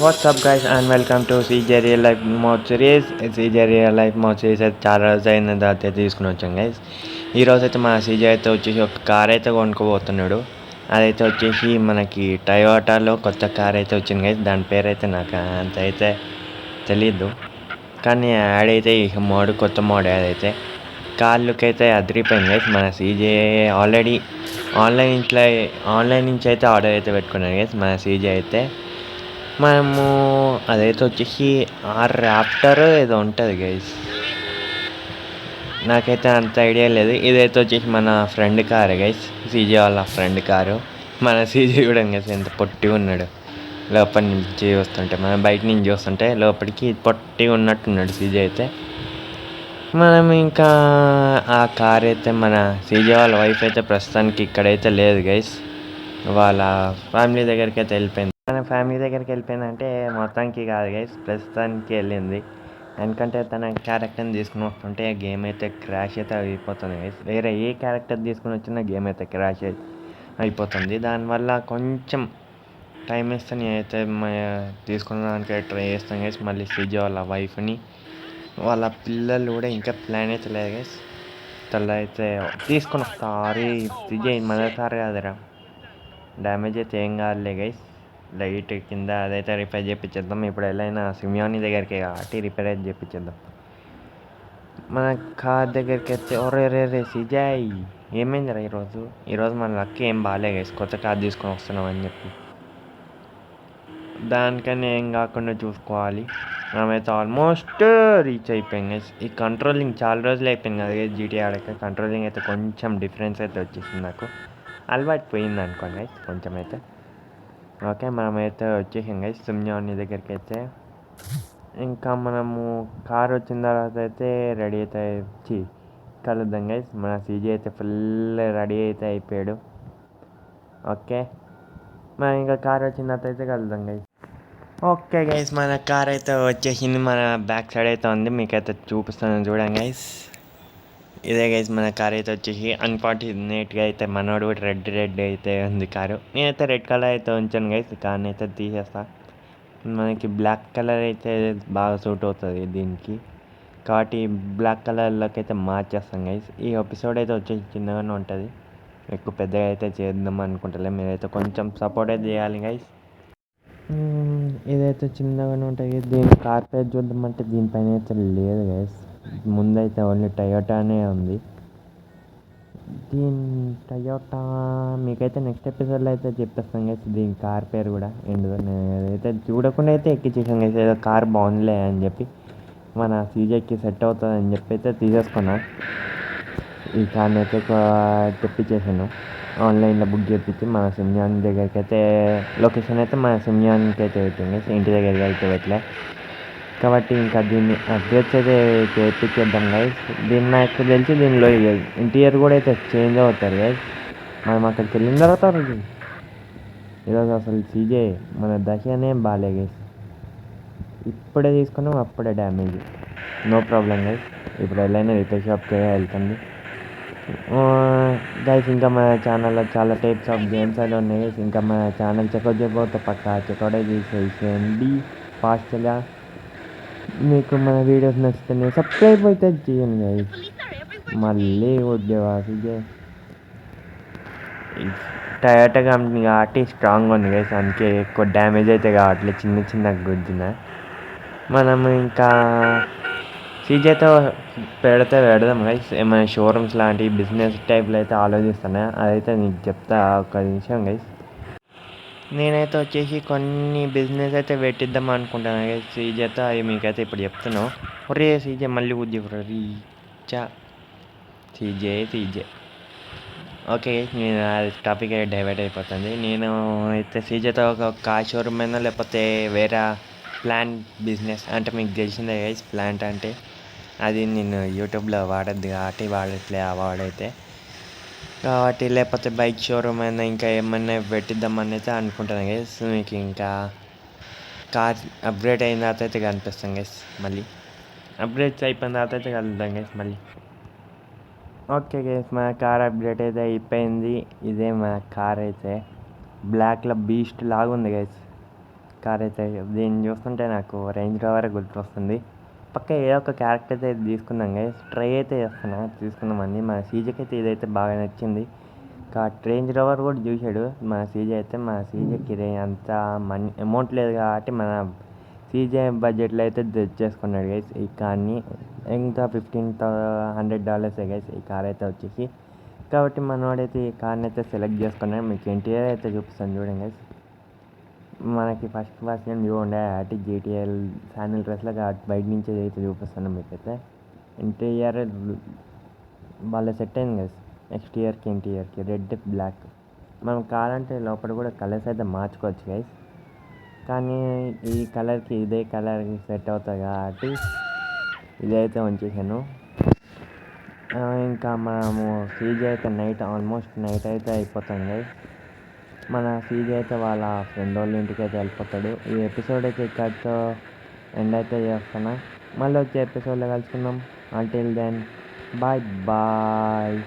What's up guys and welcome to CJ real life mod series CJ real life mod series అయితే చాలా రోజు అయిన తర్వాత తీసుకుని వచ్చాం గైస్ ఈరోజు అయితే మా సీజే అయితే వచ్చేసి ఒక కార్ అయితే కొనుక్కోబోతున్నాడు. అదైతే వచ్చేసి మనకి టయోటాలో కొత్త కార్ అయితే వచ్చింది గైస్ దాని పేరు అయితే నాకు అంత అయితే తెలియదు కానీ యాడ్ అయితే ఈ మోడ్ కొత్త మోడ్ యాడ్ అయితే కార్ లుక్ అయితే అదిరిపోయింది గైస్ మన సీజే ఆల్రెడీ ఆన్లైన్ ఇంట్లో ఆన్లైన్ నుంచి అయితే ఆర్డర్ అయితే పెట్టుకున్నాను గైస్ మన సీజే అయితే మనము అదైతే వచ్చేసి ఆ ర్యాప్టర్ ఏదో ఉంటుంది గైస్ నాకైతే అంత ఐడియా లేదు. ఇదైతే వచ్చేసి మన ఫ్రెండ్ కారు గైస్ సీజే వాళ్ళ ఫ్రెండ్ కారు మన సీజే కూడా గైస్ ఎంత పొట్టి ఉన్నాడు. లోపల నుంచి వస్తుంటే మనం బయట నుంచి చూస్తుంటే లోపలికి పొట్టి ఉన్నట్టున్నాడు సీజే అయితే. మనం ఇంకా ఆ కార్ అయితే మన సీజే వాళ్ళ వైఫ్ అయితే ప్రస్తుతానికి ఇక్కడైతే లేదు గైస్ వాళ్ళ ఫ్యామిలీ దగ్గరికి అయితే వెళ్ళిపోయింది. తన ఫ్యామిలీ దగ్గరికి వెళ్ళిపోయిందంటే మొత్తానికి కాదు గైస్ ప్రస్తుతానికి వెళ్ళింది. ఎందుకంటే తన క్యారెక్టర్ని తీసుకుని వస్తుంటే గేమ్ అయితే క్రాష్ అయితే అయిపోతుంది గైస్ వేరే ఏ క్యారెక్టర్ తీసుకుని వచ్చినా గేమ్ అయితే క్రాష్ అయిపోతుంది. దానివల్ల కొంచెం టైం ఇస్తే నేనైతే తీసుకున్నానికి ట్రై చేస్తాను గైస్ మళ్ళీ సీజే వాళ్ళ వైఫ్ని వాళ్ళ పిల్లలు కూడా ఇంకా ప్లాన్ అయితే లేదు గైస్ తల్లి అయితే తీసుకుని వస్తా అరే సీజే మొదటిసారి కాదురా. డ్యామేజ్ అయితే ఏం కాదులే గైస్ లైట్ కింద అదైతే రిపేర్ చేయించేద్దాం ఇప్పుడు ఎలా సిమియోని దగ్గరికి కాబట్టి రిపేర్ అయితే చేయించేద్దాం మన కార్ దగ్గరికి అయితే ఒరే రే రే సిజాయ్ ఏమైందిరా ఈరోజు? ఈరోజు మన లక్ ఏం బాగాలే కొత్త కార్ తీసుకొని వస్తున్నాం అని చెప్పి. దానికన్నా ఏం కాకుండా చూసుకోవాలి. మనమైతే ఆల్మోస్ట్ రీచ్ అయిపోయింది గైస్ ఈ కంట్రోలింగ్ చాలా రోజులు అయిపోయింది కదా జీటీ ఆడక. కంట్రోలింగ్ అయితే కొంచెం డిఫరెన్స్ అయితే వచ్చేసింది నాకు. అలవాటు పోయింది అనుకోండి కొంచెం అయితే ఓకే మనమైతే వచ్చేసాం గైస్ సుమ్యాని దగ్గరికి అయితే ఇంకా మనము కార్ వచ్చిన తర్వాత అయితే రెడీ అయితే చి కలుద్దాం గైస్ మన సీజీ అయితే ఫుల్ రెడీ అయితే అయిపోయాడు ఓకే మనం ఇంకా కార్ వచ్చిన తర్వాత అయితే కలుద్దాం గైస్ ఓకే గైస్ మన కార్ అయితే వచ్చేసింది మన బ్యాక్ సైడ్ అయితే ఉంది మీకైతే చూపిస్తాను చూడండి గైస్ ఇదే గైస్ మన కార్ అయితే వచ్చేసి అన్ఫార్చునేట్గా అయితే మనోడు కూడా రెడ్ రెడ్ అయితే ఉంది కారు. నేనైతే రెడ్ కలర్ అయితే ఉంచాను గైస్ కార్ని అయితే తీసేస్తా. మనకి బ్లాక్ కలర్ అయితే బాగా సూట్ అవుతుంది దీనికి. కాబట్టి బ్లాక్ కలర్లోకి అయితే మార్చేస్తాం గైస్ ఈ ఎపిసోడ్ అయితే వచ్చేసి చిన్నగానే ఉంటుంది. ఎక్కువ పెద్దగా అయితే చేద్దాం అనుకుంటలే మీరైతే కొంచెం సపోర్ట్ అయితే చేయాలి గైస్ ఇదైతే చిన్నగానే ఉంటుంది. దీని కార్పేట్ చూద్దామంటే దీనిపైన అయితే లేదు గైస్ ముందైతే ఓన్లీ టయోటానే ఉంది. దీని టయోటా మీకైతే నెక్స్ట్ ఎపిసోడ్లో అయితే చెప్పేస్తాం గైస్ దీని కార్ పేరు కూడా ఏంటిదో నేనైతే చూడకుండా అయితే ఎక్కించేసాం గైస్ ఏదో కార్ బాగుందిలే అని చెప్పి మన సీజేకి సెట్ అవుతుంది అని చెప్పి అయితే తీసేసుకున్నా. ఈ కార్ని అయితే తెప్పించేసాను ఆన్లైన్లో బుక్ చేపించి మన సిమ్యాన్ దగ్గరికి అయితే లొకేషన్ అయితే మన సిమ్యాన్కి అయితే పెట్టింది ఇంటి దగ్గరికి అయితే పెట్టలే. కాబట్టి ఇంకా దీన్ని అప్గ్రేడ్స్ అయితే చేయించేద్దాం గైస్ దీన్ని నాకు తెలిసి దీనిలో ఇంటీరియర్ కూడా అయితే చేంజ్ అవుతారు గైస్ మనం అక్కడికి వెళ్ళిన తర్వాత ఈరోజు అసలు సీజే మన దశనే బాగాలే గైస్ ఇప్పుడే తీసుకున్నాం అప్పుడే డ్యామేజ్ నో ప్రాబ్లం గైస్ ఇప్పుడు వెళ్ళైనా రిపేర్ షాప్కి వెళ్తుంది. గైస్ ఇంకా మన ఛానల్లో చాలా టైప్స్ ఆఫ్ గేమ్స్ అయితే ఉన్నాయి ఇంకా మన ఛానల్ చెక్అవుట్ చేయబోతే పక్క చెక్అవుట్ అయితే చేసేయండి ఫాస్ట్గా మీకు మన వీడియోస్ నచ్చితే సబ్స్క్రైబ్ అయితే చేయండి గైస్ మళ్ళీ ఉద్యోగాలు టయోటా కంపెనీ కాబట్టి స్ట్రాంగ్ ఉంది గైస్ అందుకే ఎక్కువ డ్యామేజ్ అయితే కావట్లేదు. చిన్న చిన్న గుద్దిన మనం ఇంకా సీజేతో పెడితే పెడదాం గైస్ ఏమైనా షోరూమ్స్ లాంటి బిజినెస్ టైప్లో అయితే ఆలోచిస్తాను? అదైతే నీకు చెప్తా ఒక నిమిషం గైస్ నేనైతే వచ్చేసి కొన్ని బిజినెస్ అయితే పెట్టిద్దాం అనుకుంటాను. సీజేతో అవి మీకైతే ఇప్పుడు చెప్తున్నావు ఒరే సీజే మళ్ళీ ఉద్యోగం రీచా. CJ CJ. ఓకే నేను టాపిక్ డైవర్ట్ అయిపోతుంది. నేను అయితే సీజేతో ఒక కార్ షోరూమ్ అయినా లేకపోతే వేరే ప్లాంట్ బిజినెస్ అంటే మీకు తెలిసిందే గైస్ ప్లాంట్ అంటే అది నేను యూట్యూబ్లో వాడద్దు కాబట్టి వాడట్లే ఆ వాడైతే. కాబట్టి లేకపోతే బైక్ షోరూమ్ అయినా ఇంకా ఏమన్నా పెట్టిద్దామని అయితే అనుకుంటాను గైస్ మీకు ఇంకా కార్ అప్గ్రేడ్ అయిన తర్వాత అయితే కనిపిస్తాం గైస్ మళ్ళీ. అప్గ్రేడ్స్ అయిపోయిన తర్వాత అయితే కలుద్దాం గైస్ మళ్ళీ. ఓకే గైస్ మన కార్ అప్గ్రేడ్ అయితే అయిపోయింది. ఇదే మన కార్ అయితే. బ్లాక్లో బీస్ట్ లాగా ఉంది గైస్ కార్ అయితే దీన్ని చూస్తుంటే నాకు రేంజ్ రోవర్ గుర్తొస్తుంది. పక్క ఏదో ఒక క్యారెక్టర్ అయితే తీసుకుందాం గైస్ ట్రై అయితే చేస్తున్నా తీసుకుందామండి మన సీజీకి అయితే ఇదైతే బాగా నచ్చింది. ఇంకా రేంజ్ రోవర్ కూడా చూశాడు. మన సీజీ అయితే మన సీజీకి అంత మనీ అమౌంట్ లేదు కాబట్టి మన సీజే బడ్జెట్లో అయితే తెచ్చేసుకున్నాడు గైస్ ఈ కార్ని ఇంకా ఫిఫ్టీన్ హండ్రెడ్ డాలర్స్ గైస్ ఈ కార్ అయితే వచ్చేసి. కాబట్టి మనోడైతే ఈ కార్ని అయితే సెలెక్ట్ చేసుకున్నాడు. మీకు ఇంటీరియర్ అయితే చూపిస్తాను చూడండి గైస్ మనకి ఫస్ట్ పర్సన్ వ్యూ ఉండే అటు జీటీఎల్ శానిల్ డ్రెస్లో బయట నుంచి అయితే చూపిస్తాను మీకైతే. ఇంటీరియర్ వాళ్ళ సెట్ అయింది కదా నెక్స్ట్ ఇయర్కి ఇంటీరియర్కి రెడ్ బ్లాక్ మనం కావాలంటే లోపల కూడా కలర్స్ అయితే మార్చుకోవచ్చు గైస్ కానీ ఈ కలర్కి ఇదే కలర్కి సెట్ అవుతుంది కాబట్టి ఇదైతే ఉంచేసాను. ఇంకా మనము సీజీ అయితే నైట్ ఆల్మోస్ట్ నైట్ అయితే అయిపోతుంది గైస్ మన సీజీ అయితే వాళ్ళ ఫ్రెండ్ వాళ్ళ ఇంటికి అయితే వెళ్ళిపోతాడు. ఈ ఎపిసోడ్ అయితే ఇక్కడితో ఎండ్ అయితే చేస్తున్నా. మళ్ళీ వచ్చే ఎపిసోడ్లో కలుసుకుందాం. Until then bye bye